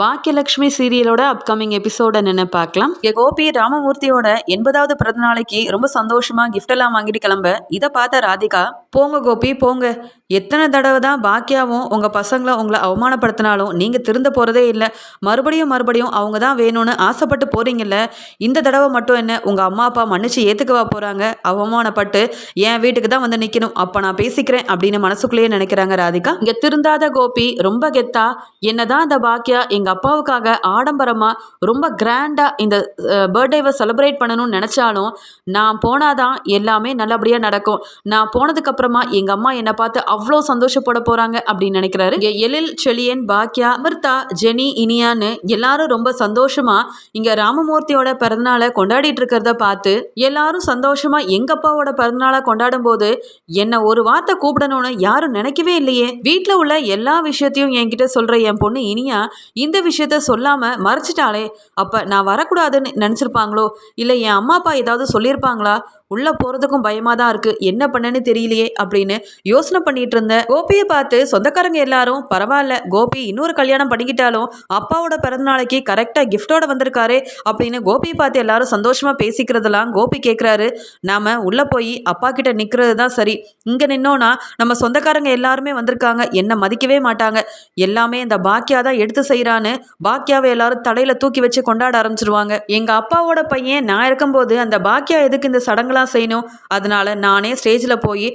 Baakiyalakshmi சீரியலோட upcoming எபிசோட நின்று பார்க்கலாம். இங்க கோபி ராமமூர்த்தியோட எண்பதாவது பிறந்த நாளைக்கு ரொம்ப சந்தோஷமா கிஃப்ட் எல்லாம் வாங்கிட்டு கிளம்ப. இதை பார்த்த ராதிகா போங்க கோபி போங்க. எத்தனை தடவை தான் பாக்கியாவும் உங்க பசங்களை உங்களை அவமானப்படுத்தினாலும் நீங்க திருந்த போறதே இல்லை. மறுபடியும் மறுபடியும் அவங்க தான் வேணும்னு ஆசைப்பட்டு போறீங்கல்ல. இந்த தடவை மட்டும் என்ன உங்க அம்மா அப்பா மன்னிச்சு ஏத்துக்கவா போறாங்க? அவமானப்பட்டு என் வீட்டுக்கு தான் வந்து நிக்கணும். அப்ப நான் பேசிக்கிறேன் அப்படின்னு மனசுக்குள்ளேயே நினைக்கிறாங்க ராதிகா. இங்க திருந்தாத கோபி ரொம்ப கெத்தா. என்னதான் அந்த பாக்கியா எங்க அப்பாவுக்காக ஆடம்பரமா ரொம்ப கிராண்டா இந்த பர்த்டேவை செலிப்ரேட் பண்ணணும்னு நினைச்சாலும் நான் போனாதான் எல்லாமே நல்லபடியா நடக்கும். நான் போனதுக்கு அப்புறமா எங்க அம்மா என்னை பார்த்து அவ்வளோ சந்தோஷப்பட போறாங்க அப்படின்னு நினைக்கிறாரு. எழில் செழியன் பாக்கியா அமிர்தா ஜெனி இனியான்னு எல்லாரும் ரொம்ப சந்தோஷமா இங்க ராமமூர்த்தியோட பிறந்தநாளை கொண்டாடிட்டு இருக்கிறத பார்த்து எல்லாரும் சந்தோஷமா எங்க அப்பாவோட பிறந்தநாளை கொண்டாடும் போது என்ன ஒரு வார்த்தை கூப்பிடணும்னு யாரும் நினைக்கவே இல்லையே. வீட்டில் உள்ள எல்லா விஷயத்தையும் என்கிட்ட சொல்ற என் பொண்ணு இனியா இந்த இந்த விஷயத்த சொல்லாமல் மறைச்சிட்டாளே அப்போ நான் வரக்கூடாதுன்னு நினச்சிருப்பாங்களோ? இல்லை என் அம்மா அப்பா ஏதாவது சொல்லியிருப்பாங்களா? உள்ளே போகிறதுக்கும் பயமாக தான் இருக்குது என்ன பண்ணேன்னு தெரியலையே அப்படின்னு யோசனை பண்ணிட்டு இருந்த கோபியை பார்த்து சொந்தக்காரங்க எல்லாரும் பரவாயில்ல. கோபி இன்னொரு கல்யாணம் பண்ணிக்கிட்டாலும் அப்பாவோட பிறந்த நாளைக்கு கரெக்டாக கிஃப்டோட வந்திருக்காரு அப்படின்னு கோபியை பார்த்து எல்லாரும் சந்தோஷமாக பேசிக்கிறதெல்லாம் கோபி கேட்குறாரு நாம உள்ளே போய் அப்பா கிட்ட நிற்கிறது தான் சரி. இங்கே நின்னோன்னா நம்ம சொந்தக்காரங்க எல்லாருமே வந்திருக்காங்க. என்ன மதிக்கவே மாட்டாங்க. எல்லாமே இந்த பாக்கியா தான் எடுத்து செய்கிறாங்க செய்யறான்னு பாக்கியாவை எல்லாரும் தலையில் தூக்கி வச்சு கொண்டாட ஆரம்பிச்சிருவாங்க. எங்க அப்பாவோட பையன் நான் இருக்கும்போது அந்த பாக்கியா எதுக்கு இந்த சடங்கெல்லாம் செய்யணும்? அதனால நானே ஸ்டேஜில் போய்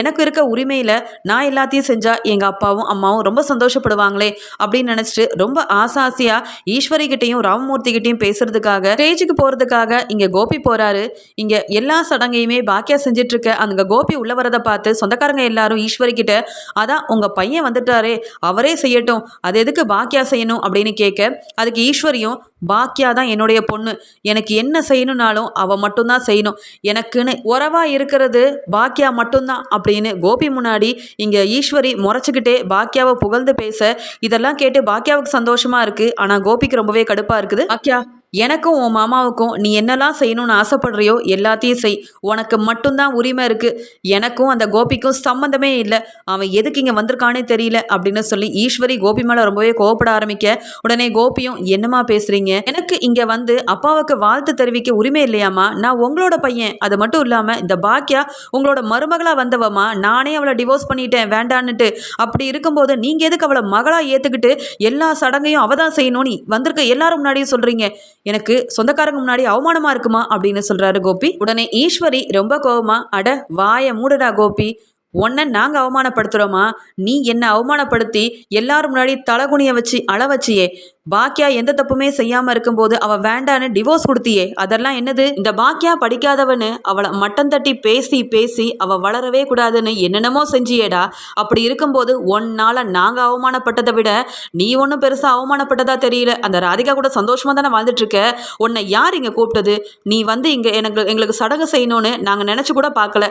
எனக்கு இருக்க உரிமையில நான் எல்லாத்தையும் செஞ்சா எங்க அப்பாவும் அம்மாவும் ரொம்ப சந்தோஷப்படுவாங்களே அப்படின்னு நினைச்சிட்டு ரொம்ப ஆசாசியா ஈஸ்வரி கிட்டையும் ராமமூர்த்தி கிட்டையும் பேசுறதுக்காக ஸ்டேஜுக்கு போறதுக்காக இங்க கோபி போறாரு. இங்க எல்லா சடங்கையுமே பாக்கியா செஞ்சுட்டு இருக்க கோபி உள்ள வரதை பார்த்து சொந்தக்காரங்க எல்லாரும் ஈஸ்வரி கிட்ட அதான் உங்க பையன் வந்துட்டாரே அவரே செய்யட்டும். அது எதுக்கு பாக்கியா செய்யணும் அப்படின்னு கேட்க அதுக்கு ஈஸ்வரியும் பாக்கியா தான் என்னுடைய பொண்ணு. எனக்கு என்ன செய்யணும்னாலும் அவள் மட்டும்தான் செய்யணும். எனக்குன்னு உறவா இருக்கிறது பாக்கியா மட்டும்தான் அப்படின்னு கோபி முன்னாடி இங்கே ஈஸ்வரி முறைச்சிக்கிட்டே பாக்கியாவை புகழ்ந்து பேச இதெல்லாம் கேட்டு பாக்கியாவுக்கு சந்தோஷமா இருக்கு. ஆனால் கோபிக்கு ரொம்பவே கடுப்பாக இருக்குது. பாக்கியா எனக்கும் உன் மாமாவுக்கும் நீ என்னெல்லாம் செய்யணும்னு ஆசைப்படுறியோ எல்லாத்தையும் செய். உனக்கு மட்டும்தான் உரிமை இருக்கு. எனக்கும் அந்த கோபிக்கும் சம்மந்தமே இல்லை. அவன் எதுக்கு இங்கே வந்திருக்கானே தெரியல அப்படின்னு சொல்லி ஈஸ்வரி கோபி மேலே ரொம்பவே கோவப்பட ஆரம்பிக்க உடனே கோபியும் என்னம்மா பேசுறீங்க? எனக்கு இங்கே வந்து அப்பாவுக்கு வாழ்த்து தெரிவிக்க உரிமை இல்லையாம்மா? நான் உங்களோட பையன். அது மட்டும் இல்லாமல் இந்த பாக்கியா உங்களோட மருமகளாக வந்தவம்மா. நானே அவளை டிவோர்ஸ் பண்ணிட்டேன். வேண்டான்னுட்டு. அப்படி இருக்கும்போது நீங்கள் எதுக்கு அவளை மகளாக ஏற்றுக்கிட்டு எல்லா சடங்கையும் அவதான் செய்யணும்னு வந்திருக்க எல்லாரும் முன்னாடியும் சொல்கிறீங்க எனக்கு சொந்தக்காரங்க முன்னாடி அவமானமா இருக்குமா அப்படின்னு சொல்றாரு கோபி. உடனே ஈஸ்வரி ரொம்ப கோபமா அட வாய மூடடா கோபி. உன்னை நாங்க அவமானப்படுத்துறோமா? நீ என்ன அவமானப்படுத்தி எல்லாரும் முன்னாடி தலகுனிய வச்சு அள வச்சியே. பாக்கியா எந்த தப்புமே செய்யாம இருக்கும்போது அவ வேண்டான்னு டிவோர்ஸ் கொடுத்தியே. அதெல்லாம் என்னது? இந்த பாக்கியா படிக்காதவனு அவளை மட்டம் தட்டி பேசி பேசி அவ வளரவே கூடாதுன்னு என்னென்னமோ செஞ்சியேடா. அப்படி இருக்கும்போது ஒன்னால நாங்க அவமானப்பட்டதை விட நீ ஒன்றும் பெருசா அவமானப்பட்டதா தெரியல. அந்த ராதிகா கூட சந்தோஷமா தானே வாழ்ந்துட்டு இருக்க உன்னை யார் இங்க கூப்பிட்டது? நீ வந்து இங்க எனக்கு எங்களுக்கு சடங்கு செய்யணும்னு நாங்க நினைச்சு கூட பார்க்கல.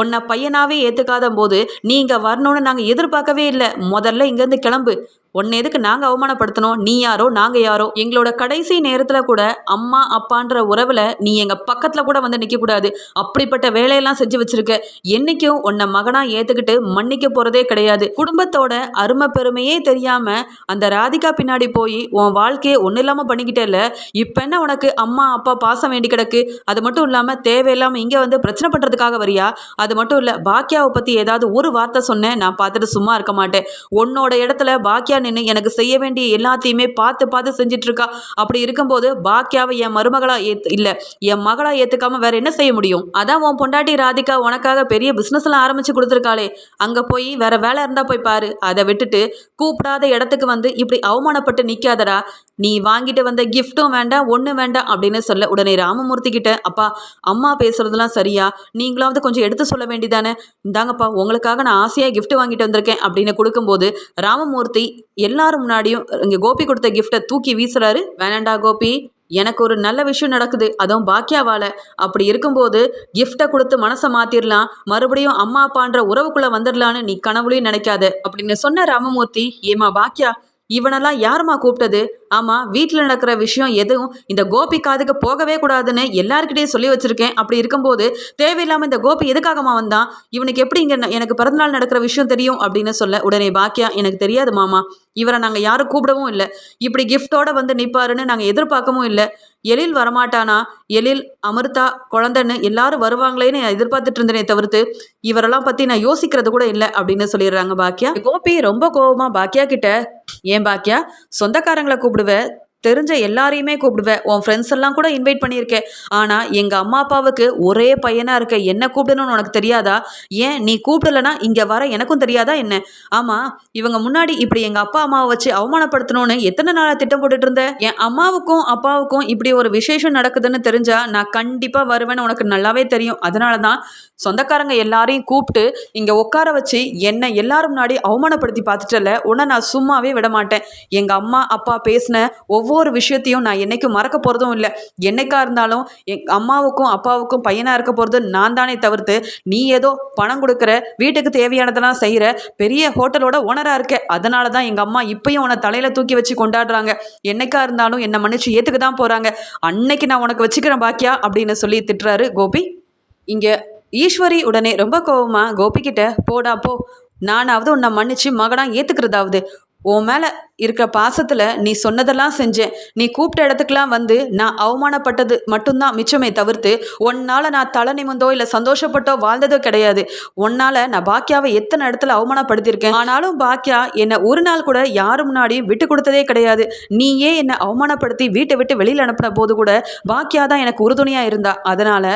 உன்னை பையனாவே ஏத்துக்காத போது நீ இங்க வரணும்னு நாங்க எதிர்பார்க்கவே இல்லை. முதல்ல இங்கேருந்து கிளம்பு. உன்னை எதுக்கு நாங்கள் அவமானப்படுத்தணும்? நீ யாரோ நாங்கள் யாரோ? எங்களோட கடைசி நேரத்தில் கூட அம்மா அப்பான்ற உறவில் நீ எங்கள் பக்கத்தில் கூட வந்து நிற்கக்கூடாது அப்படிப்பட்ட வேலையெல்லாம் செஞ்சு வச்சிருக்க. என்னைக்கும் உன்னை மகனாக ஏற்றுக்கிட்டு மன்னிக்க போகிறதே கிடையாது. குடும்பத்தோட அருமை பெருமையே தெரியாமல் அந்த ராதிகா பின்னாடி போய் உன் வாழ்க்கையை ஒன்றும் இல்லாமல் பண்ணிக்கிட்டேல்ல இப்போ என்ன உனக்கு அம்மா அப்பா பாசம் வேண்டி கிடக்கு? அது மட்டும் இல்லாமல் தேவையில்லாமல் இங்கே வந்து பிரச்சனை பண்ணுறதுக்காக வரியா? அது மட்டும் இல்லை பாக்கியாவை பற்றி ஏதாவது ஒரு வார்த்தை சொன்னேன் நான் பார்த்துட்டு சும்மா இருக்க மாட்டேன். உன்னோட இடத்துல பாக்கியா நின்று எனக்கு செய்ய வேண்டிய எல்லாத்தையுமே பார்த்து பார்த்து செஞ்சுட்டு இருக்கா அப்படி இருக்கும்போது பாக்கியாவை என் மருமகளா ஏத்து இல்ல என் மகளா ஏத்துக்காம வேற என்ன செய்ய முடியும்? அதான் உன் பொண்டாட்டி ராதிகா உனக்காக பெரிய பிசினஸ் எல்லாம் ஆரம்பிச்சு கொடுத்துருக்காளே. அங்க போய் வேற வேலை இருந்தா போய் பாரு. அதை விட்டுட்டு கூப்பிடாத இடத்துக்கு வந்து இப்படி அவமானப்பட்டு நிக்காதடா. நீ வாங்கிட்டு வந்த கிஃப்ட்டும் வேண்டாம் ஒன்றும் வேண்டாம் அப்படின்னு சொல்ல உடனே ராமமூர்த்தி கிட்ட அப்பா அம்மா பேசுறதுலாம் சரியா? நீங்களாவது கொஞ்சம் எடுத்து சொல்ல வேண்டியதானே? இந்தாங்கப்பா உங்களுக்காக நான் ஆசையாக கிஃப்ட் வாங்கிட்டு வந்திருக்கேன் அப்படின்னு கொடுக்கும்போது ராமமூர்த்தி எல்லாரும் முன்னாடியும் இங்கே கோபி கொடுத்த கிஃப்டை தூக்கி வீசுறாரு. வேணாண்டா கோபி எனக்கு ஒரு நல்ல விஷயம் நடக்குது அதுவும் பாக்கியாவால. அப்படி இருக்கும்போது கிஃப்டை கொடுத்து மனசை மாத்திரலாம் மறுபடியும் அம்மா அப்பான்ற உறவுக்குள்ள வந்துடலான்னு நீ கனவுலையும் நினைக்காத அப்படின்னு சொன்ன ராமமூர்த்தி ஏமா பாக்கியா இவனெல்லாம் யாரும்மா கூப்பிட்டது? ஆமாம் வீட்டில் நடக்கிற விஷயம் எதுவும் இந்த கோபி காதுக்கு போகவே கூடாதுன்னு எல்லாருக்கிட்டையும் சொல்லி வச்சிருக்கேன். அப்படி இருக்கும்போது தேவையில்லாமல் இந்த கோபி எதுக்காகமா வந்தான் இவனுக்கு எப்படி இங்கே எனக்கு பிறந்தநாள் நடக்கிற விஷயம் தெரியும் அப்படின்னு சொல்ல உடனே பாக்கியா எனக்கு தெரியாது மாமா. இவரை நாங்கள் யாரும் கூப்பிடவும் இல்லை. இப்படி கிஃப்டோட வந்து நிற்பாருன்னு நாங்கள் எதிர்பார்க்கவும் இல்லை. எழில் வரமாட்டானா? எழில் அமிர்தா குழந்தைன்னு எல்லாரும் வருவாங்களேன்னு எதிர்பார்த்துட்டு இருந்தேனே தவிர்த்து இவரெல்லாம் பற்றி நான் யோசிக்கிறது கூட இல்லை அப்படின்னு சொல்லிடுறாங்க பாக்கியா. கோபி ரொம்ப கோவமா பாக்கியா கிட்ட ஏன் பாக்கியா? சொந்தக்காரங்களை கூப்பிடுவ தெரிஞ்ச எல்லாரையுமே கூப்பிடுவேன். உன் ஃப்ரெண்ட்ஸ் எல்லாம் கூட இன்வைட் பண்ணியிருக்கேன் ஆனால் எங்கள் அம்மா அப்பாவுக்கு ஒரே பையனாக இருக்க. என்ன கூப்பிடணும்னு உனக்கு தெரியாதா? ஏன் நீ கூப்பிடலனா இங்கே வர எனக்கும் தெரியாதா என்ன? ஆமாம் இவங்க முன்னாடி இப்படி எங்கள் அப்பா அம்மாவை வச்சு அவமானப்படுத்தணும்னு எத்தனை நாளாக திட்டம் போட்டுட்டு இருந்தேன் என் அம்மாவுக்கும் அப்பாவுக்கும் இப்படி ஒரு விசேஷம் நடக்குதுன்னு தெரிஞ்சா நான் கண்டிப்பாக வருவேன்னு உனக்கு நல்லாவே தெரியும். அதனால தான் சொந்தக்காரங்க எல்லாரையும் கூப்பிட்டு இங்கே உட்கார வச்சு என்னை எல்லாரும் முன்னாடி அவமானப்படுத்தி பார்த்துட்டல உன்னை நான் சும்மாவே விட மாட்டேன். எங்கள் அம்மா அப்பா பேசின ஒவ்வொரு ஒவ்வொரு விஷயத்தையும் நான் என்றைக்கும் மறக்க போகிறதும் இல்லை. என்னைக்கா இருந்தாலும் என் அம்மாவுக்கும் அப்பாவுக்கும் பையனாக இருக்க போகிறது நான் தானே தவிர்த்து நீ ஏதோ பணம் கொடுக்குற வீட்டுக்கு தேவையானதெல்லாம் செய்கிற பெரிய ஹோட்டலோட ஓனராக இருக்க. அதனால தான் எங்கள் அம்மா இப்பயும் உன்னை தலையில் தூக்கி வச்சு கொண்டாடுறாங்க. என்னைக்கா இருந்தாலும் என்னை மன்னிச்சு ஏற்றுக்க தான் போகிறாங்க அன்னைக்கு நான் உனக்கு வச்சுக்கிறேன் பாக்கியா? அப்படின்னு சொல்லி திட்டுறாரு கோபி. இங்கே ஈஸ்வரி உடனே ரொம்ப கோபமாக கோபிக்கிட்ட போடா போ. நானாவது உன்னை மன்னிச்சு மகனாக ஏற்றுக்கிறதாவது உன் மேலே இருக்கிற பாசத்தில் நீ சொன்னதெல்லாம் செஞ்சேன். நீ கூப்பிட்ட இடத்துக்குலாம் வந்து நான் அவமானப்பட்டது மட்டும்தான் மிச்சமே தவிர்த்து உன்னால் நான் தலை நிமிந்தோ இல்லை சந்தோஷப்பட்டோ வாழ்ந்ததோ கிடையாது. உன்னால் நான் பாக்கியாவை எத்தனை இடத்துல அவமானப்படுத்தியிருக்கேன்? ஆனாலும் பாக்கியா என்னை ஒரு நாள் கூட யாரும் முன்னாடியும் விட்டு கொடுத்ததே கிடையாது. நீயே என்னை அவமானப்படுத்தி வீட்டை விட்டு வெளியில் அனுப்பின போது கூட பாக்கியா தான் எனக்கு உறுதுணையாக இருந்தா. அதனால்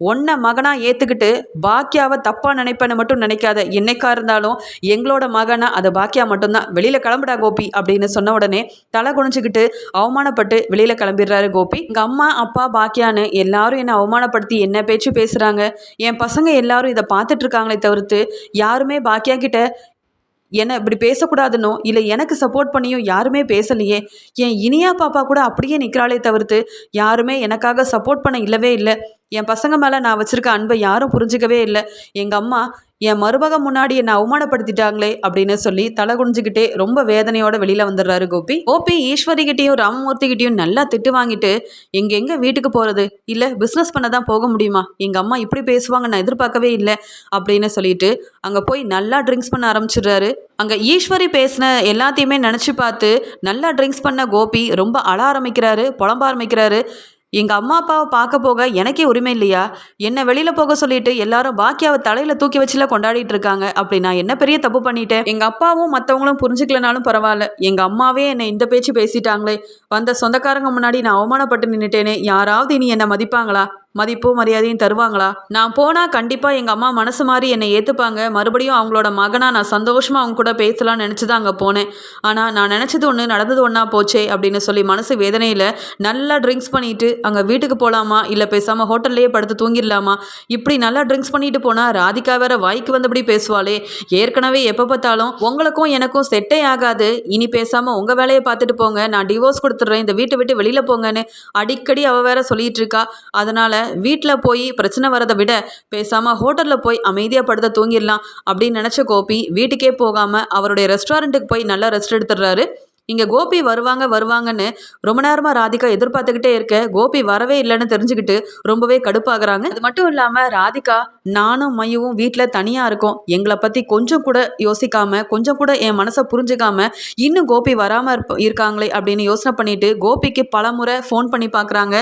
உன்னை மகனாக ஏற்றுக்கிட்டு பாக்கியாவை தப்பாக நினைப்பேன்னு மட்டும் நினைக்காத. என்னைக்கா இருந்தாலும் எங்களோட மகனா அது பாக்கியா மட்டும்தான். வெளியில் கிளம்புடா கோபி அப்படின்னு சொன்ன உடனே தலை குனிஞ்சுக்கிட்டு அவமானப்பட்டு வெளியில் கிளம்பிடுறாரு கோபி. எங்கள் அம்மா அப்பா பாக்கியான்னு எல்லாரும் என்னை அவமானப்படுத்தி என்ன பேச்சு பேசுகிறாங்க என் பசங்க எல்லாரும் இதை பார்த்துட்டு இருக்காங்களே தவிர்த்து யாருமே பாக்கியா கிட்ட என்னை இப்படி பேசக்கூடாதுன்னோ இல்லை எனக்கு சப்போர்ட் பண்ணியும் யாருமே பேசலையே. என் இனியா பாப்பா கூட அப்படியே நிற்கிறாளே தவிர்த்து யாருமே எனக்காக சப்போர்ட் பண்ண இல்லவே இல்லை. என் பசங்க மேலே நான் வச்சுருக்க அன்பை யாரும் புரிஞ்சிக்கவே இல்லை. எங்கள் அம்மா என் மருமகம் முன்னாடி என்னை அவமானப்படுத்திட்டாங்களே அப்படின்னு சொல்லி தலை குனிஞ்சுக்கிட்டே ரொம்ப வேதனையோட வெளியில் வந்துடுறாரு கோபி. கோபி ஈஸ்வரிகிட்டையும் ராமமூர்த்திகிட்டையும் நல்லா திட்டு வாங்கிட்டு எங்கெங்கே வீட்டுக்கு போகிறது இல்லை பிஸ்னஸ் பண்ண தான் போக முடியுமா? எங்கள் அம்மா இப்படி பேசுவாங்க நான் எதிர்பார்க்கவே இல்லை அப்படின்னு சொல்லிட்டு அங்கே போய் நல்லா ட்ரிங்க்ஸ் பண்ண ஆரம்பிச்சிடுறாரு. அங்கே ஈஸ்வரி பேசின எல்லாத்தையுமே நினச்சி பார்த்து நல்லா ட்ரிங்க்ஸ் பண்ண கோபி ரொம்ப அழ ஆரம்பிக்கிறாரு புலம்ப ஆரம்பிக்கிறாரு. எங்கள் அம்மா அப்பாவை பார்க்க போக எனக்கே உரிமை இல்லையா? என்னை வெளியில் போக சொல்லிட்டு எல்லாரும் பாக்கியாவை தலையில் தூக்கி வச்சுல கொண்டாடிட்டு இருக்காங்க. அப்படி நான் என்ன பெரிய தப்பு பண்ணிட்டேன்? எங்கள் அப்பாவும் மற்றவங்களும் புரிஞ்சுக்கலனாலும் பரவாயில்ல. எங்கள் அம்மாவே என்னை இந்த பேச்சு பேசிட்டாங்களே. வந்த சொந்தக்காரங்க முன்னாடி நான் அவமானப்பட்டு நின்றுட்டேனே யாராவது இனி என்னை மதிப்பாங்களா? மதிப்போ மரியாதையும் தருவாங்களா? நான் போனால் கண்டிப்பாக எங்கள் அம்மா மனசு மாதிரி என்னை ஏற்றுப்பாங்க மறுபடியும் அவங்களோட மகனாக நான் சந்தோஷமாக அவங்க கூட பேசலாம்னு நினச்சி தான் அங்கே போனேன். ஆனால் நான் நினச்சது ஒன்று நடந்தது ஒன்றா போச்சே அப்படின்னு சொல்லி மனசு வேதனையில் நல்லா ட்ரிங்க்ஸ் பண்ணிட்டு அங்கே வீட்டுக்கு போகலாமா இல்லை பேசாமல் ஹோட்டல்லையே படுத்து தூங்கிடலாமா? இப்படி நல்லா ட்ரிங்க்ஸ் பண்ணிட்டு போனால் ராதிகா வேற வாய்க்கு வந்தபடி பேசுவாளே. ஏற்கனவே எப்போ பார்த்தாலும் உங்களுக்கும் எனக்கும் செட்டே ஆகாது. இனி பேசாமல் உங்கள் வேலையை பார்த்துட்டு போங்க. நான் டிவோர்ஸ் கொடுத்துட்றேன். இந்த வீட்டை விட்டு வெளியில் போங்கன்னு அடிக்கடி அவள் வேற சொல்லிட்டு இருக்கா. அதனால் வீட்டில் போய் பிரச்சனை வரதை விட பேசாமல் ஹோட்டலில் போய் அமைதியாக படுத்த தூங்கிடலாம் அப்படின்னு நினச்ச கோபி வீட்டுக்கே போகாமல் அவருடைய ரெஸ்டாரண்ட்டுக்கு போய் நல்லா ரெஸ்ட் எடுத்துடுறாரு. இங்கே கோபி வருவாங்க வருவாங்கன்னு ரொம்ப நேரமாக ராதிகா எதிர்பார்த்துக்கிட்டே இருக்க. கோபி வரவே இல்லைன்னு தெரிஞ்சுக்கிட்டு ரொம்பவே கடுப்பாகிறாங்க. அது மட்டும் இல்லாமல் ராதிகா நானும் மையவும் வீட்டில் தனியாக இருக்கோம். எங்களை பற்றி கொஞ்சம் கூட யோசிக்காம கொஞ்சம் கூட என் மனசை புரிஞ்சுக்காம இன்னும் கோபி வராமல் இருப்ப இருக்காங்களே அப்படின்னு யோசனை பண்ணிட்டு கோபிக்கு பல முறை ஃபோன் பண்ணி பார்க்குறாங்க.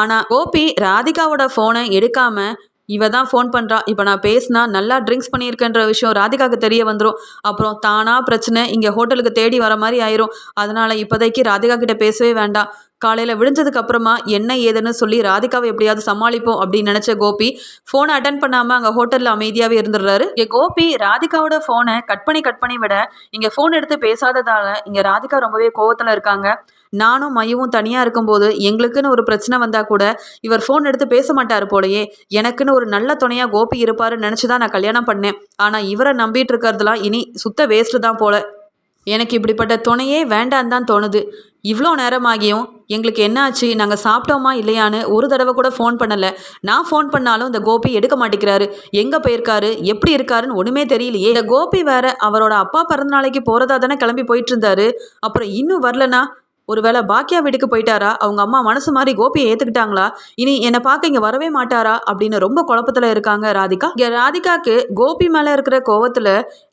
ஆனால் கோபி ராதிகாவோட ஃபோனை எடுக்காமல் இவ தான் ஃபோன் பண்ணுறா இப்போ நான் பேசினா நல்லா ட்ரிங்க்ஸ் பண்ணியிருக்கேன்ற விஷயம் ராதிகாவுக்கு தெரிய வந்துடும் அப்புறம் தானாக பிரச்சனை இங்கே ஹோட்டலுக்கு தேடி வர மாதிரி ஆயிரும். அதனால் இப்போதைக்கு ராதிகா கிட்ட பேசவே வேண்டாம். காலையில் விடிஞ்சதுக்கு அப்புறமா என்ன ஏதுன்னு சொல்லி ராதிகாவை எப்படியாவது சமாளிப்போம் அப்படின்னு நினச்ச கோபி ஃபோனை அட்டன் பண்ணாமல் அங்கே ஹோட்டலில் அமைதியாகவே இருந்துடுறாரு. இங்கே கோபி ராதிகாவோட ஃபோனை கட் பண்ணி கட் பண்ணி விட இங்கே ஃபோன் எடுத்து பேசாததால் இங்கே ராதிகா ரொம்பவே கோவத்தில் இருக்காங்க. நானும் மையவும் தனியாக இருக்கும்போது எங்களுக்குன்னு ஒரு பிரச்சனை வந்தால் கூட இவர் ஃபோன் எடுத்து பேச மாட்டார் போலயே எனக்குன்னு ஒரு நல்ல துணையாக கோபி இருப்பாருன்னு நினச்சி தான் நான் கல்யாணம் பண்ணேன். ஆனால் இவரை நம்பிட்டு இருக்கிறதுலாம் இனி சுத்த வேஸ்ட்டு தான் போல. எனக்கு இப்படிப்பட்ட துணையே வேண்டான்னு தான் தோணுது. இவ்வளோ நேரமாகியும் எங்களுக்கு என்ன ஆச்சு நாங்கள் சாப்பிட்டோமா இல்லையான்னு ஒரு தடவை கூட ஃபோன் பண்ணலை. நான் ஃபோன் பண்ணாலும் இந்த கோபி எடுக்க மாட்டேங்கிறாரு. எங்கே போயிருக்காரு? எப்படி இருக்காருன்னு ஒன்றுமே தெரியலையே. இந்த கோபி வேற அவரோட அப்பா பிறந்த நாளைக்கு போகிறதா தானே கிளம்பி போயிட்டு இருந்தாரு. அப்புறம் இன்னும் வரலனா? ஒருவேளை பாக்கியா வீட்டுக்கு போயிட்டாரா? அவங்க அம்மா மனசு மாதிரி கோபியை ஏத்துக்கிட்டாங்களா? இனி என்னை பார்க்க இங்க வரவே மாட்டாரா? அப்படின்னு ரொம்ப குழப்பத்துல இருக்காங்க ராதிகா. இங்க ராதிகாக்கு கோபி மேல இருக்கிற கோவத்துல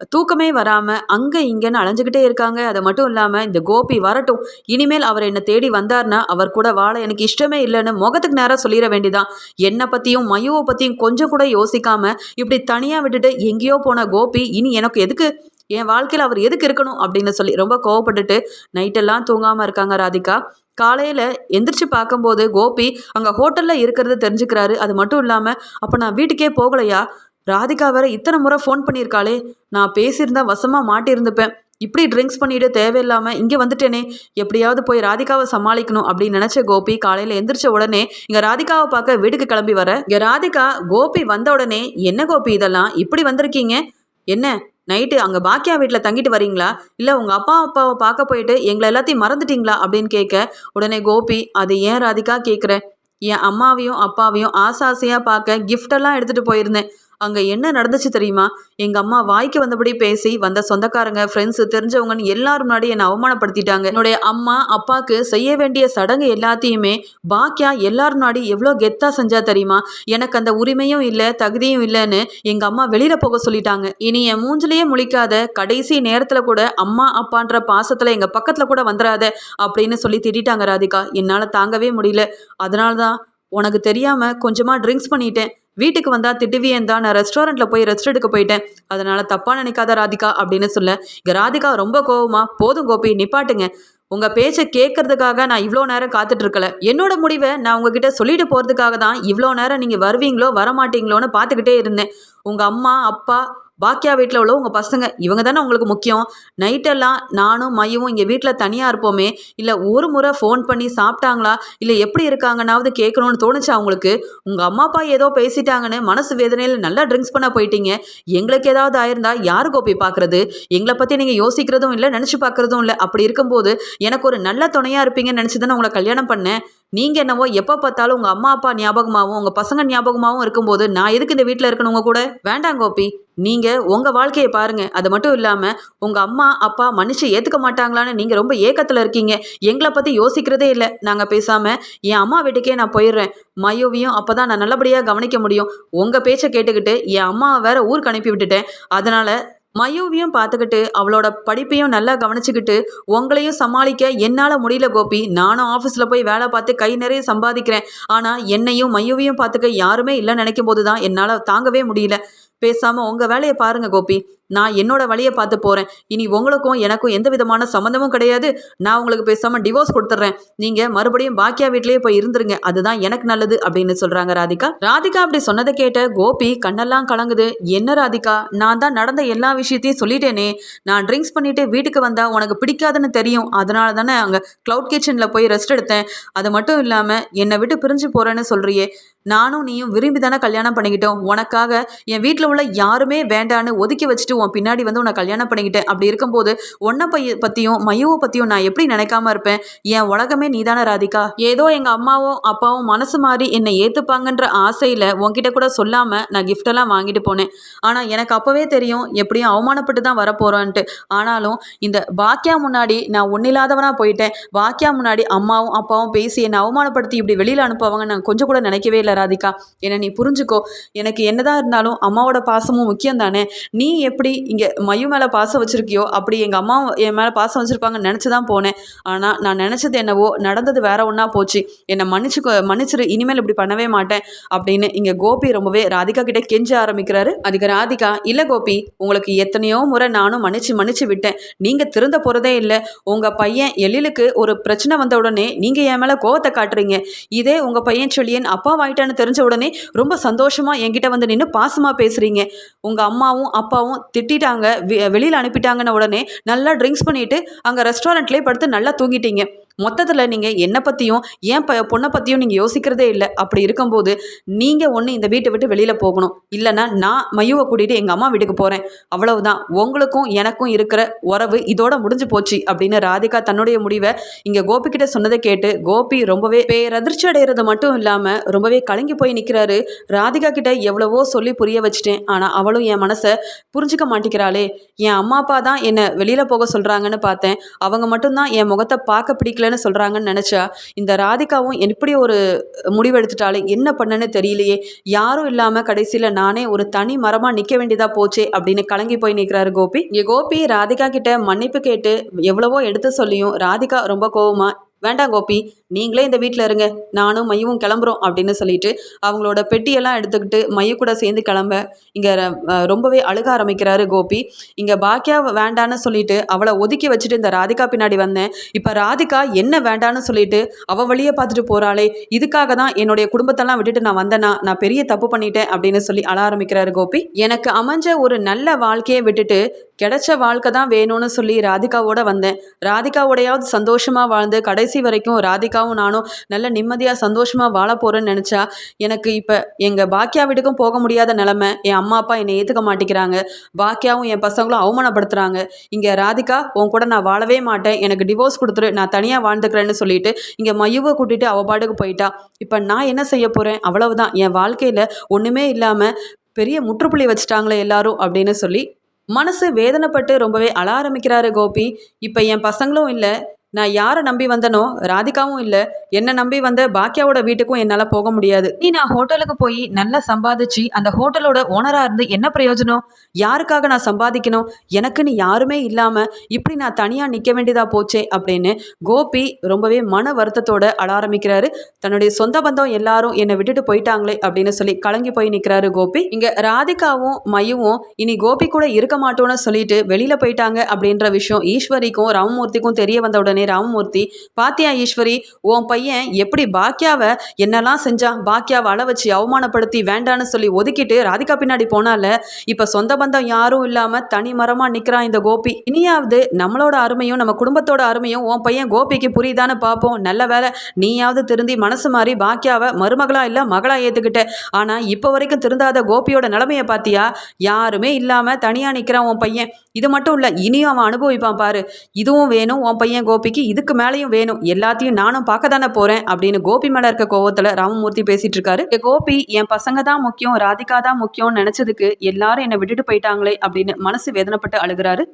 தூக்கமே வராம அங்க இங்கன்னு அலைஞ்சுக்கிட்டே இருக்காங்க. அது மட்டும் இல்லாம இந்த கோபி வரட்டும். இனிமேல் அவர் என்னை தேடி வந்தார்னா அவர் கூட வாழ எனக்கு இஷ்டமே இல்லைன்னு முகத்துக்கு நேராக சொல்லிட வேண்டியதான் என்னை பத்தியும் மயுவை பத்தியும் கொஞ்சம் கூட யோசிக்காம இப்படி தனியா விட்டுட்டு எங்கேயோ போன கோபி இனி எனக்கு எதுக்கு என் வாழ்க்கையில் அவர் எதுக்கு இருக்கணும் அப்படின்னு சொல்லி ரொம்ப கோவப்பட்டுட்டு நைட்டெல்லாம் தூங்காமல் இருக்காங்க ராதிகா. காலையில் எந்திரிச்சு பார்க்கும்போது கோபி அங்கே ஹோட்டலில் இருக்கிறது தெரிஞ்சுக்கிறாரு. அது மட்டும் இல்லாமல் அப்போ நான் வீட்டுக்கே போகலையா? ராதிகா வேற இத்தனை முறை ஃபோன் பண்ணியிருக்காளே. நான் பேசியிருந்தா வசமாக மாட்டியிருந்துப்பேன். இப்படி ட்ரிங்க்ஸ் பண்ணிட்டு தேவையில்லாமல் இங்கே வந்துட்டேனே. எப்படியாவது போய் ராதிகாவை சமாளிக்கணும் அப்படின்னு நினச்ச கோபி காலையில் எந்திரிச்ச உடனே இங்கே ராதிகாவை பார்க்க வீட்டுக்கு கிளம்பி வர. இங்கே ராதிகா கோபி வந்த உடனே என்ன கோபி இதெல்லாம்? இப்படி வந்திருக்கீங்க? என்ன? நைட்டு அங்கே பாக்கியா வீட்டில் தங்கிட்டு வரீங்களா? இல்லை உங்கள் அப்பா அப்பாவை பார்க்க போயிட்டு எங்களை எல்லாத்தையும் மறந்துட்டீங்களா? அப்படின்னு கேட்க உடனே கோபி அது ஏன் ராதிகா கேட்குறேன் என் அம்மாவையும் அப்பாவையும் ஆசை ஆசையாக பார்க்க கிஃப்டெல்லாம் எடுத்துகிட்டு போயிருந்தேன். அங்கே என்ன நடந்துச்சு தெரியுமா? எங்கள் அம்மா வாய்க்கு வந்தபடி பேசி வந்த சொந்தக்காரங்க ஃப்ரெண்ட்ஸு தெரிஞ்சவங்கன்னு எல்லாரும் முன்னாடி என்னை அவமானப்படுத்திட்டாங்க. என்னுடைய அம்மா அப்பாவுக்கு செய்ய வேண்டிய சடங்கு எல்லாத்தையுமே பாக்கியா எல்லாரும் முன்னாடி எவ்வளோ கெத்தாக செஞ்சா தெரியுமா? எனக்கு அந்த உரிமையும் இல்லை தகுதியும் இல்லைன்னு எங்கள் அம்மா வெளியில் போக சொல்லிட்டாங்க. இனி என் மூஞ்சிலேயே முழிக்காத கடைசி நேரத்தில் கூட அம்மா அப்பான்ற பாசத்தில் எங்கள் பக்கத்தில் கூட வந்துடாத அப்படின்னு சொல்லி திட்டாங்க ராதிகா. என்னால் தாங்கவே முடியல. அதனால தான் உனக்கு தெரியாமல் கொஞ்சமாக ட்ரிங்க்ஸ் பண்ணிட்டேன். வீட்டுக்கு வந்தா திட்டுவியேன் தான் நான் ரெஸ்டாரண்ட்டில் போய் ரெஸ்ட் எடுக்க போயிட்டேன். அதனால தப்பாக நினைக்காத ராதிகா அப்படின்னு சொல்ல. இங்கே ராதிகா ரொம்ப கோவமா போதும் கோபி நிப்பாட்டுங்க. உங்கள் பேச்சை கேட்கறதுக்காக நான் இவ்வளோ நேரம் காத்துட்டு இருக்கல என்னோட முடிவை நான் உங்ககிட்ட சொல்லிட்டு போகிறதுக்காக தான் இவ்வளோ நேரம் நீங்கள் வருவீங்களோ வரமாட்டீங்களோன்னு பார்த்துக்கிட்டே இருந்தேன். உங்கள் அம்மா அப்பா பாக்கியா வீட்டில் உள்ள உங்கள் பசங்க இவங்க தானே உங்களுக்கு முக்கியம். நைட்டெல்லாம் நானும் மையவும் இங்கே வீட்டில் தனியாக இருப்போமே. இல்லை ஒரு முறை ஃபோன் பண்ணி சாப்பிட்டாங்களா? இல்லை எப்படி இருக்காங்கன்னாவது கேட்கணும்னு தோணுச்சா அவங்களுக்கு உங்கள் அம்மா அப்பா ஏதோ பேசிட்டாங்கன்னு மனசு வேதனையில் நல்லா ட்ரிங்க்ஸ் பண்ண போயிட்டீங்க. எங்களுக்கு ஏதாவது ஆயிருந்தா யாரு கோப்பி பார்க்குறது எங்களை பற்றி நீங்கள் யோசிக்கிறதும் இல்லை நினச்சி பார்க்குறதும் இல்லை. அப்படி இருக்கும்போது எனக்கு ஒரு நல்ல துணையாக இருப்பீங்கன்னு நினச்சி தானே உங்களை கல்யாணம் பண்ணேன். நீங்கள் என்னவோ எப்போ பார்த்தாலும் உங்கள் அம்மா அப்பா ஞாபகமாகவும் உங்கள் பசங்க ஞாபகமாகவும் இருக்கும்போது நான் எதுக்கு இந்த வீட்டில் இருக்கணும் உங்கள் கூட? வேண்டாம் கோபி. நீங்கள் உங்கள் வாழ்க்கையை பாருங்கள் அது மட்டும் இல்லாமல் உங்கள் அம்மா அப்பா மனுஷன் ஏற்றுக்க மாட்டாங்களான்னு நீங்கள் ரொம்ப ஏக்கத்தில் இருக்கீங்க. எங்களை பற்றி யோசிக்கிறதே இல்லை. நாங்கள் பேசாமல் என் அம்மா வீட்டுக்கே நான் போயிடுறேன். மயுவையும் அப்போ தான் நான் நல்லபடியாக கவனிக்க முடியும். உங்கள் பேச்சை கேட்டுக்கிட்டு என் அம்மாவை வேற ஊருக்கு அனுப்பி விட்டுட்டேன். அதனால் மயூவியும் பார்த்துக்கிட்டு அவளோட படிப்பையும் நல்லா கவனிச்சுக்கிட்டு உங்களையும் சமாளிக்க என்னால் முடியல கோபி. நானும் ஆஃபீஸில் போய் வேலை பார்த்து கை நிறைய சம்பாதிக்கிறேன். ஆனால் என்னையும் மயூவியும் பார்த்துக்க யாருமே இல்லைன்னு நினைக்கும் போது தான் என்னால் தாங்கவே முடியல. பேசாமல் உங்கள் வேலையை பாருங்கள் கோபி. நான் என்னோட வழியை பார்த்து போகிறேன் இனி உங்களுக்கும் எனக்கும் எந்த விதமான சம்மந்தமும் கிடையாது. நான் உங்களுக்கு பேசாமல் டிவோர்ஸ் கொடுத்துட்றேன் நீங்கள் மறுபடியும் பாக்கியா வீட்லேயே போய் இருந்துருங்க. அதுதான் எனக்கு நல்லது அப்படின்னு சொல்கிறாங்க ராதிகா. ராதிகா அப்படி சொன்னதை கேட்ட கோபி கண்ணெல்லாம் கலங்குது. என்ன ராதிகா? நான் தான் நடந்த எல்லா விஷயத்தையும் சொல்லிட்டேனே. நான் ட்ரிங்க்ஸ் பண்ணிட்டு வீட்டுக்கு வந்தால் உனக்கு பிடிக்காதுன்னு தெரியும். அதனால தானே அங்கே க்ளவுட் கிச்சனில் போய் ரெஸ்ட் எடுத்தேன். அது மட்டும் இல்லாமல் என்னை விட்டு பிரிஞ்சு போகிறேன்னு சொல்கிறியே நானும் நீயும் விரும்பி தானே கல்யாணம் பண்ணிக்கிட்டோம். உனக்காக என் வீட்டில் உள்ள யாருமே வேண்டான்னு ஒதுக்கி வச்சுட்டு உன் பின்னாடி வந்து உன்னை கல்யாணம் பண்ணிக்கிட்டேன். அப்படி இருக்கும்போது உன்னை பைய பற்றியும் மையவை பற்றியும் நான் எப்படி நினைக்காம இருப்பேன்? என் உலகமே நீதானே ராதிகா. ஏதோ எங்கள் அம்மாவும் அப்பாவும் மனசு மாறி என்னை ஏற்றுப்பாங்கன்ற ஆசையில் உன்கிட்ட கூட சொல்லாமல் நான் கிஃப்டெல்லாம் வாங்கிட்டு போனேன். ஆனால் எனக்கு அப்போவே தெரியும் எப்படியும் அவமானப்பட்டு தான் வரப்போகிறோன்ட்டு ஆனாலும் இந்த பாக்கியா முன்னாடி நான் ஒன்னில்லாதவனாக போயிட்டேன். பாக்கியா முன்னாடி அம்மாவும் அப்பாவும் பேசி என்னை அவமானப்படுத்தி இப்படி வெளியில் அனுப்புவாங்க நான் கொஞ்சம் கூட நினைக்கவே இல்லை ராதிகா. என்னை நீ புரிஞ்சுக்கோ எனக்கு என்னதான் இருந்தாலும் அம்மாவோட பாசமும் முக்கியம் தானே நீ எப்படி இங்கே மயு மேலே பாசம் வச்சுருக்கியோ அப்படி எங்கள் அம்மா என் மேலே பாசம் வச்சுருப்பாங்கன்னு நினச்சி தான் போனேன். ஆனால் நான் நினச்சது என்னவோ நடந்தது வேற ஒன்றா போச்சு. என்னை மன்னிச்சு மன்னிச்சிரு இனிமேல் இப்படி பண்ணவே மாட்டேன் அப்படின்னு இங்கே கோபி ரொம்பவே ராதிகா கிட்டே கெஞ்ச ஆரம்பிக்கிறாரு. அதுக்கு ராதிகா இல்லை கோபி உங்களுக்கு எத்தனையோ முறை நானும் மன்னிச்சு மன்னிச்சு விட்டேன். நீங்கள் திருந்த போகிறதே இல்லை. உங்கள் பையன் எழிலுக்கு ஒரு பிரச்சனை வந்த உடனே நீங்கள் என் மேலே கோவத்தை காட்டுறீங்க. இதே உங்கள் பையன் சொல்லியன் அப்பா வாங்கிட்டான்னு தெரிஞ்ச உடனே ரொம்ப சந்தோஷமாக என்கிட்ட வந்து நின்று பாசமாக பேசுகிறீங்க உங்கள் அம்மாவும் அப்பாவும் திட்டிட்டாங்க வெளியில் அனுப்பிட்டாங்கன்னு உடனே நல்லா ட்ரிங்க்ஸ் பண்ணிவிட்டு அங்கே ரெஸ்டாரண்ட்லேயே படுத்து நல்லா தூங்கிட்டீங்க. மொத்தத்தில் நீங்கள் என்னை பற்றியும் ஏன் ப பொண்ணை பற்றியும் நீங்கள் யோசிக்கிறதே இல்லை. அப்படி இருக்கும்போது நீங்கள் ஒன்று இந்த வீட்டை விட்டு வெளியில் போகணும். இல்லைன்னா நான் மையுவை கூட்டிகிட்டு எங்கள் அம்மா வீட்டுக்கு போகிறேன் அவ்வளவுதான். உங்களுக்கும் எனக்கும் இருக்கிற உறவு இதோட முடிஞ்சு போச்சு அப்படின்னு ராதிகா தன்னுடைய முடிவை இங்கே கோபிக்கிட்ட சொன்னதை கேட்டு கோபி ரொம்பவே பேரதிர்ச்சி அடைகிறது மட்டும் இல்லாமல் ரொம்பவே கலங்கி போய் நிற்கிறாரு ராதிகா கிட்ட எவ்வளவோ சொல்லி புரிய வச்சுட்டேன். ஆனால் அவளும் என் மனசை புரிஞ்சுக்க மாட்டேங்கிறாளே என் அம்மா அப்பா தான் என்னை வெளியில் போக சொல்கிறாங்கன்னு பார்த்தேன். அவங்க மட்டும்தான் என் முகத்தை பார்க்க பிடிக்கல. பிடிக்கலன்னு சொல்கிறாங்கன்னு நினச்சா இந்த ராதிகாவும் எப்படி ஒரு முடிவு என்ன பண்ணன்னு தெரியலையே. யாரும் இல்லாமல் கடைசியில் நானே ஒரு தனி மரமாக நிற்க வேண்டியதாக போச்சே அப்படின்னு கலங்கி போய் நிற்கிறாரு கோபி. இங்கே கோபி ராதிகா கிட்ட மன்னிப்பு கேட்டு எவ்வளவோ எடுத்து சொல்லியும் ராதிகா ரொம்ப கோவமாக வேண்டாம் கோபி நீங்களே இந்த வீட்டில் இருங்க. நானும் மையவும் கிளம்புறோம் அப்படின்னு சொல்லிட்டு அவங்களோட பெட்டியெல்லாம் எடுத்துக்கிட்டு மைய கூட சேர்ந்து கிளம்ப இங்கே ரொம்பவே அழுக ஆரம்பிக்கிறாரு கோபி. இங்கே பாக்கியா வேண்டான்னு சொல்லிட்டு அவளை ஒதுக்கி வச்சுட்டு இந்த ராதிகா பின்னாடி வந்தேன். இப்போ ராதிகா என்ன வேண்டான்னு சொல்லிட்டு அவள் வழியை பார்த்துட்டு போகிறாளே இதுக்காக தான் என்னுடைய குடும்பத்தெல்லாம் விட்டுட்டு நான் வந்தேனா நான் பெரிய தப்பு பண்ணிட்டேன் அப்படின்னு சொல்லி அழ ஆரம்பிக்கிறாரு கோபி. எனக்கு அமைஞ்ச ஒரு நல்ல வாழ்க்கையை விட்டுட்டு கிடைச்ச வாழ்க்கை தான் வேணும்னு சொல்லி ராதிகாவோட வந்தேன். ராதிகாவோடையாவது சந்தோஷமாக வாழ்ந்து கடைசி வரைக்கும் ராதிகாவும் நானும் நல்ல நிம்மதியாக சந்தோஷமாக வாழ போகிறேன்னு நினச்சா எனக்கு இப்போ எங்கள் பாக்கியா வீட்டுக்கும் போக முடியாத நிலமை என் அம்மா அப்பா என்னை ஏற்றுக்க மாட்டேங்கிறாங்க. பாக்கியாவும் என் பசங்களும் அவமானப்படுத்துகிறாங்க இங்கே ராதிகா உன் கூட நான் வாழவே மாட்டேன். எனக்கு டிவோர்ஸ் கொடுத்துரு. நான் தனியாக வாழ்ந்துக்கிறேன்னு சொல்லிட்டு இங்கே மையுவை கூட்டிகிட்டு அவள் பாட்டுக்கு போயிட்டா. இப்போ நான் என்ன செய்ய போகிறேன் அவ்வளவுதான். என் வாழ்க்கையில் ஒன்றுமே இல்லாமல் பெரிய முற்றுப்புள்ளி வச்சுட்டாங்களே எல்லாரும் அப்படின்னு சொல்லி மனசு வேதனைப்பட்டு ரொம்பவே அழ ஆரம்பிக்கிறாரு கோபி. இப்போ என் பசங்களும் இல்லை நான் யாரை நம்பி வந்தனோ ராதிகாவும் இல்லை என்னை நம்பி வந்த பாக்கியாவோட வீட்டுக்கும் என்னால் போக முடியாது. நீ நான் ஹோட்டலுக்கு போய் நல்லா சம்பாதிச்சு அந்த ஹோட்டலோட ஓனராக இருந்து என்ன பிரயோஜனம்? யாருக்காக நான் சம்பாதிக்கணும்? எனக்குன்னு யாருமே இல்லாமல் இப்படி நான் தனியாக நிற்க வேண்டியதாக போச்சே அப்படின்னு கோபி ரொம்பவே மன வருத்தத்தோட அழ ஆரம்பிக்கிறாரு. தன்னுடைய சொந்த பந்தம் எல்லாரும் என்னை விட்டுட்டு போயிட்டாங்களே அப்படின்னு சொல்லி கலங்கி போய் நிற்கிறாரு கோபி. இங்கே ராதிகாவும் மயுவும் இனி கோபி கூட இருக்க மாட்டோன்னு சொல்லிட்டு வெளியில் போயிட்டாங்க அப்படின்ற விஷயம் ஈஸ்வரிக்கும் ராமமூர்த்திக்கும் தெரிய வந்த உடனே ராமமூர்த்தி பாத்தியா ஈஸ்வரி உன் பையன் எப்படி பாக்கியாவை என்னெல்லாம் செஞ்சான்? பாக்கியாவை அள வச்சு அவமானப்படுத்தி வேண்டான்னு சொல்லி ஒதுக்கிட்டு ராதிகா பின்னாடி போனால இப்போ சொந்த பந்தம் யாரும் இல்லாமல் தனி மரமாக நிற்கிறான் இந்த கோபி. இனியாவது நம்மளோட அருமையும் நம்ம குடும்பத்தோட அருமையும் உன் பையன் கோபிக்கு புரியுதான்னு பார்ப்போம் நல்ல வேலை நீயாவது திருந்தி மனசு மாறி பாக்கியாவை மருமகளா இல்லை மகளா ஏற்றுக்கிட்ட ஆனால் இப்போ வரைக்கும் திருந்தாத கோபியோட நிலைமையை பார்த்தியா யாருமே இல்லாமல் தனியாக நிற்கிறான் உன் பையன். இது மட்டும் இல்லை இனியும் அவன் அனுபவிப்பான் பாரு. இதுவும் வேணும் உன் பையன் கோபிக்கு. இதுக்கு மேலேயும் வேணும். எல்லாத்தையும் நானும் பார்க்க தானே போகிறேன் அப்படின்னு கோபி மேலே இருக்க கோவத்தில் ராமமூர்த்தி பேசிட்டு இருக்காரு. கோபி என் பசங்க தான் முக்கியம் ராதிகா தான் முக்கியம்னு நினச்சதுக்கு எல்லாரும் என்னை விட்டுட்டு போயிட்டாங்களே அப்படின்னு மனசு வேதனைப்பட்டு அழுகிறாரு.